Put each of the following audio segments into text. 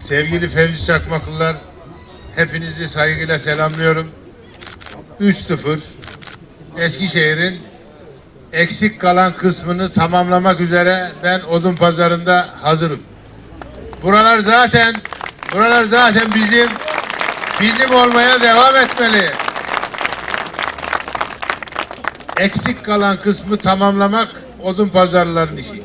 Sevgili Fevzi Çakmaklılar, hepinizi saygıyla selamlıyorum. 3-0 Eskişehir'in eksik kalan kısmını tamamlamak üzere ben odun pazarında hazırım. Buralar zaten buralar zaten bizim bizim olmaya devam etmeli. Eksik kalan kısmı tamamlamak odun pazarların işi.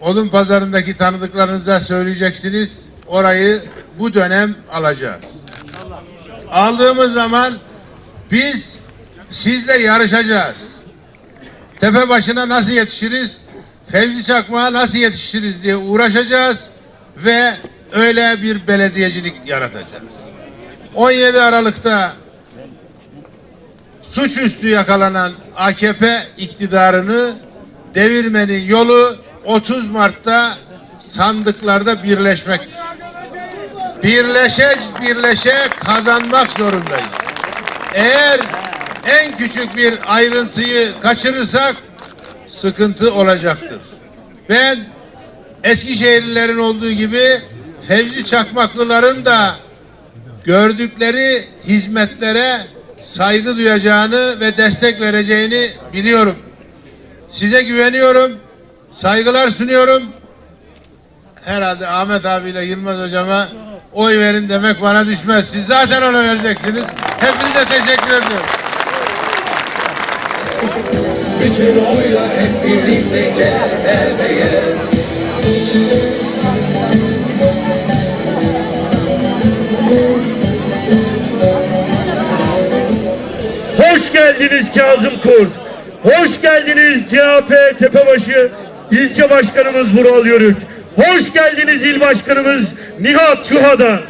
Odun pazarındaki tanıdıklarınıza söyleyeceksiniz. Orayı bu dönem alacağız. Aldığımız zaman biz sizle yarışacağız. Tepe başına nasıl yetişiriz? Fevzi Çakmağa nasıl yetişiriz diye uğraşacağız ve öyle bir belediyecilik yaratacağız. 17 Aralık'ta suçüstü yakalanan AKP iktidarını devirmenin yolu 30 Mart'ta sandıklarda birleşmektir. Birleşe birleşe kazanmak zorundayız. Eğer en küçük bir ayrıntıyı kaçırırsak sıkıntı olacaktır. Ben Eskişehirlilerin olduğu gibi Fevzi Çakmaklıların da gördükleri hizmetlere saygı duyacağını ve destek vereceğini biliyorum. Size güveniyorum. Saygılar sunuyorum. Herhalde Ahmet abiyle Yılmaz hocama oy verin demek bana düşmez. Siz zaten ona vereceksiniz. Hepinize teşekkür ediyorum. Bütün oyla hep birlikte CHP'ye Hoş geldiniz Kazım Kurt. Hoş geldiniz CHP Tepebaşı ilçe başkanımız Vural Yörük. Hoş geldiniz il başkanımız Nihat Çuha'dan.